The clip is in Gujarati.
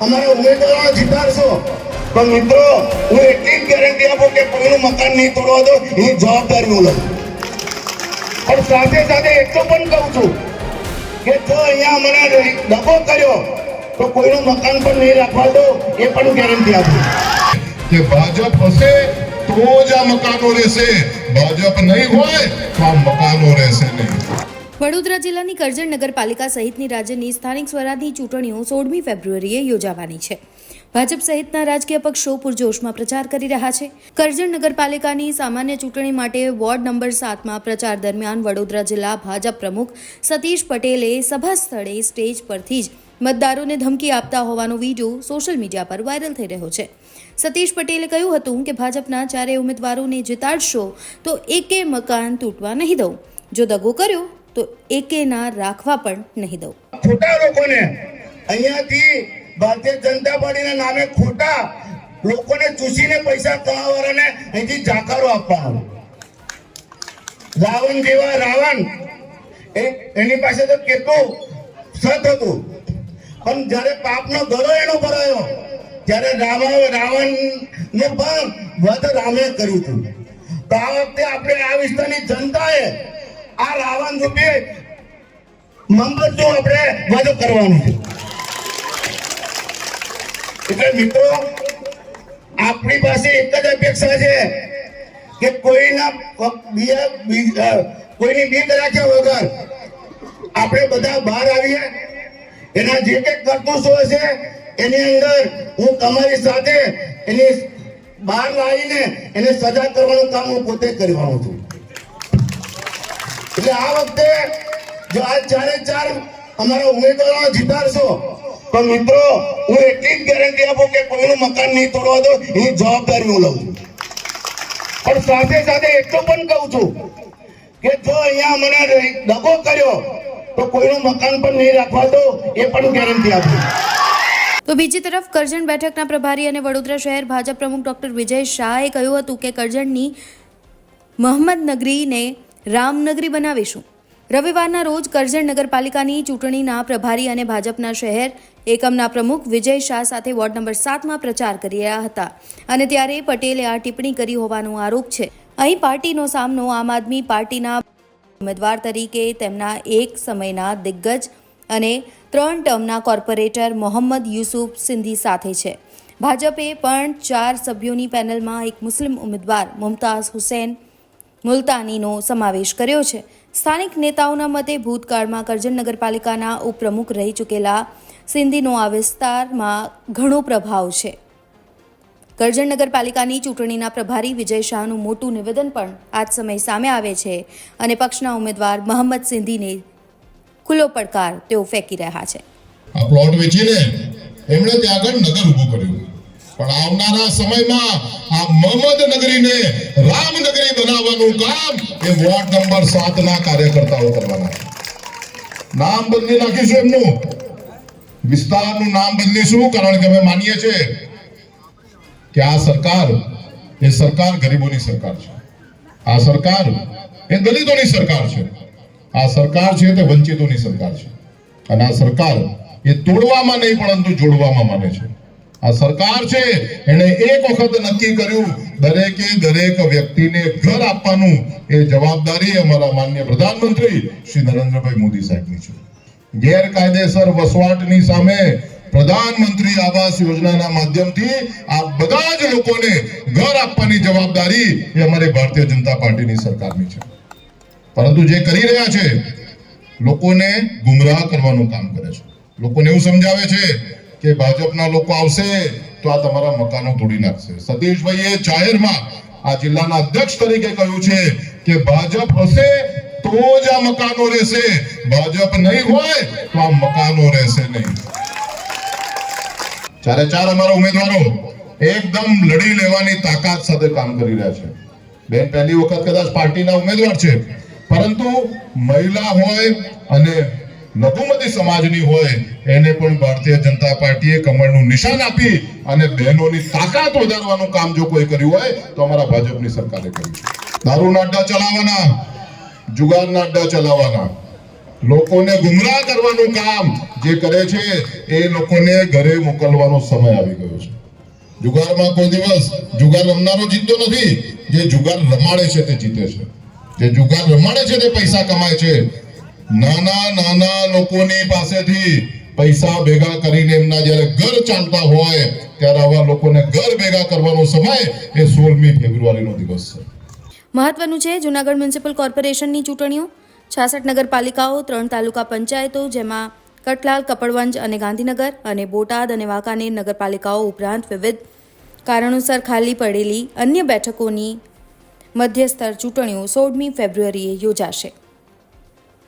અમારા ઉમેદવારો જીતાડશો. પણ મિત્રો, હું એટલી જ ગેરંટી આપું કે કોઈનું મકાન નહીં તોડવા દો એની જવાબદારી હું લઉં. પણ સાથે સાથે એટલું પણ કહું છું કે જો અહીંયા મને દગો કર્યો, તો કોઈનું મકાન પણ નહીં રાખવા દો, એ પણ ગેરંટી આપું. કે ભાજપ હશે, તો જ આ મકાનો રહેશે. ભાજપ નહીં હોય, તો આ મકાનો રહેશે નહીં. વડોદરા જિલ્લાની કરજણ નગરપાલિકા સહિતની રાજ્યની સ્થાનિક સ્વરાજની ચૂંટણીઓ સોળમી ફેબ્રુઆરીએ યોજાવાની છે. ભાજપ સહિતના રાજકીય પક્ષો પૂરજોશમાં પ્રચાર કરી રહ્યા છે. કરજણ નગરપાલિકાની સામાન્ય ચૂંટણી માટે વોર્ડ નંબર સાતમાં પ્રચાર દરમિયાન વડોદરા જિલ્લા ભાજપ પ્રમુખ સતીશ પટેલે સભા સ્થળે સ્ટેજ પરથી જ મતદારોને ધમકી આપતા હોવાનો વીડિયો સોશિયલ મીડિયા પર વાયરલ થઈ રહ્યો છે. સતીશ પટેલે કહ્યું હતું કે ભાજપના ચારેય ઉમેદવારોને જીતાડશો તો એકે મકાન તૂટવા નહીં દઉં. જો દગો કર્યો તો એકેના રાખવા પણ નહીં દઉં. ખોટા લોકોને. અહીંયાથી ભારતીય જનતા પાર્ટીના નામે ખોટા લોકોને ચૂસીને પૈસા કમાવાળાને અહીંથી જાકારો આપવાનો રાવણ જેવા રાવણ એની પાસે તો કેટલું સત હતું. પણ જ્યારે પાપનો ગળો એનો ભરાયો, ત્યારે રામ રાવણ ને પણ વધ રામે કર્યું હતું. તો આ વખતે આપણે આ વિસ્તારની જનતાએ આ રાવણ રૂપે મમ્મતનું આપણે વધુ કરવાનું. છે એટલે મિત્રો, આપણી પાસે એક જ અપેક્ષા છે કે કોઈના કોઈની બીક રાખ્યા વગર આપણે બધા બહાર આવીએ. એના જે કંઈક કરતૂતો હશે, એની અંદર હું તમારી સાથે એની બહાર લાવીને એને સજા કરવાનું કામ હું પોતે કરવાનું છું. એટલે આ વખતે જો આ ચારે ચાર અમારા ઉમેદવારો જીતાડશો, તો મિત્રો, હું એટલી જ ગેરંટી આપું કે કોઈનું મકાન નહીં તોડવા દો એની જવાબદારી હું લઉં. પણ સાથે સાથે એટલું પણ કહું છું કે જો અહીંયા મને દગો કર્યો, તો કોઈનું મકાન પણ નહીં રાખવા દો એ પણ ગેરંટી આપું. તો બીજી તરફ કરજણ બેઠકના પ્રભારી અને વડોદરા શહેર ભાજપ પ્રમુખ ડોક્ટર વિજય શાહે કહ્યું હતું કે કરજણની મહમ્મદનગરીને રામનગરી બનાવીશું. રવિવારના રોજ કરજણ નગરપાલિકાની ચૂંટણીના પ્રભારી અને ભાજપના શહેર એકમના પ્રમુખ વિજય શાહ સાથે વોર્ડ નંબર સાતમાં પ્રચાર કરી રહ્યા હતા. અને ત્યારે પટેલે આ ટિપ્પણી કરી હોવાનો આરોપ છે. અહીં પાર્ટીનો સામનો આમ આદમી પાર્ટીના ઉમેદવાર તરીકે, તેમના એક સમયના દિગ્ગજ અને ત્રણ ટર્મના કોર્પોરેટર મોહમ્મદ યુસુફ સિંધી સાથે છે. ભાજપે પણ ચાર સભ્યોની પેનલમાં એક મુસ્લિમ ઉમેદવાર, મુમતાઝ હુસેન મુલતાનીનો સમાવેશ કર્યો છે. સ્થાનિક નેતાઓના મતે ભૂતકાળમાં કરજણ નગરપાલિકાના ઉપપ્રમુખ રહી ચૂકેલા સિંધીનો આ વિસ્તારમાં ઘણો પ્રભાવ છે. કરજણ નગરપાલિકાની ચૂંટણીના પ્રભારી વિજય શાહનું મોટું નિવેદન પણ આજ સમય સામે આવે છે અને પક્ષના ઉમેદવાર મોહમ્મદ સિંધીને ખુલ્લો પડકાર તેઓ ફેંકી રહ્યા છે. આ પ્લોટ વેચીને એમણે ત્યાં આગળ નગર ઊભું કર્યું. પણ આવનારા સમયમાં આ મહમદ નગરીને રામનગરી બનાવવાનું કામ એ વોર્ડ નંબર સાત ના કાર્યકર્તાઓ કરવાના નામ બદલી નાખીશું એમનું. વિસ્તારનું નામ બદલીશું, કારણ કે અમે માનીએ છીએ કે આ સરકાર એ સરકાર ગરીબોની સરકાર છે. આ સરકાર એ દલિતોની સરકાર છે. આ સરકાર છે તે વંચિતોની સરકાર છે. અને આ સરકાર એ તોડવામાં નહીં, પરંતુ જોડવામાં માને છે. આ સરકાર છે એને એક વખત નક્કી કર્યું, દરેકે દરેક વ્યક્તિને ઘર આપવાનું એ જવાબદારી અમારા માન્ય પ્રધાનમંત્રી શ્રી નરેન્દ્રભાઈ મોદી સાહેબની છે. ગેરકાયદેસર વસવાટની સામે પ્રધાનમંત્રી આવાસ યોજનાના માધ્યમથી આ બધા જ લોકોને ઘર આપવાની જવાબદારી એ અમારી ભારતીય જનતા પાર્ટીની સરકારની છે. પરંતુ જે કરી રહ્યા છે, લોકોને ગુમરાહ કરવાનું કામ કરે છે. લોકોને એવું સમજાવે છે કે ભાજપના લોકો આવશે તો આ તમારા મકાનો તોડી નાખશે. સતીશભાઈએ જાહેરમાં આ જિલ્લાના અધ્યક્ષ તરીકે કહ્યું છે કે ભાજપ હશે તો જ આ મકાનો રહેશે. ભાજપ નહીં હોય તો આ મકાનો રહેશે નહીં. ચારે ચાર અમારા ઉમેદવારો એકદમ લડી લેવાની તાકાત સાથે કામ કરી રહ્યા છે. બેન, પહેલી વખત કદાચ પાર્ટીના ઉમેદવાર છે. પરંતુ મહિલા હોય અને લઘુમતી સમાજની હોય, એને પણ ભારતીય જનતા પાર્ટીએ કમળનું નિશાન આપી અને બહેનોની તાકાત વધારવાનું કામ જો કોઈ કર્યું હોય, તો અમારા ભાજપની સરકારે કર્યું દારૂના અડ્ડા ચલાવવાના જુગારના અડ્ડા ચલાવવાના. લોકોને ગુમરાહ કરવાનું કામ જે કરે છે, એ લોકોને ઘરે મોકલવાનો સમય આવી ગયો છે. જુગારમાં કોઈ દિવસ જુગાર રમનારો જીતતો નથી, જે જુગાર રમાડે છે તે જીતે છે. જે જુગાર રમાડે છે તે પૈસા કમાય છે નાના નાના લોકોની પાસેથી પૈસા ભેગા કરીને એમના જ્યારે ઘર ચાલતા હોય, ત્યારે આવા લોકોને ઘર ભેગા કરવાનો સમય એ સોળમી ફેબ્રુઆરીનો દિવસ છે. મહત્વનું છે જૂનાગઢ મ્યુનિસિપલ કોર્પોરેશનની ચૂંટણીઓ. છાસઠ નગરપાલિકાઓ, ત્રણ તાલુકા પંચાયતો, જેમાં કટલાલ, કપડવંજ અને ગાંધીનગર અને બોટાદ અને વાંકાનેર નગરપાલિકાઓ ઉપરાંત વિવિધ કારણોસર ખાલી પડેલી અન્ય બેઠકોની મધ્યસ્તર ચૂંટણીઓ સોળમી ફેબ્રુઆરીએ યોજાશે.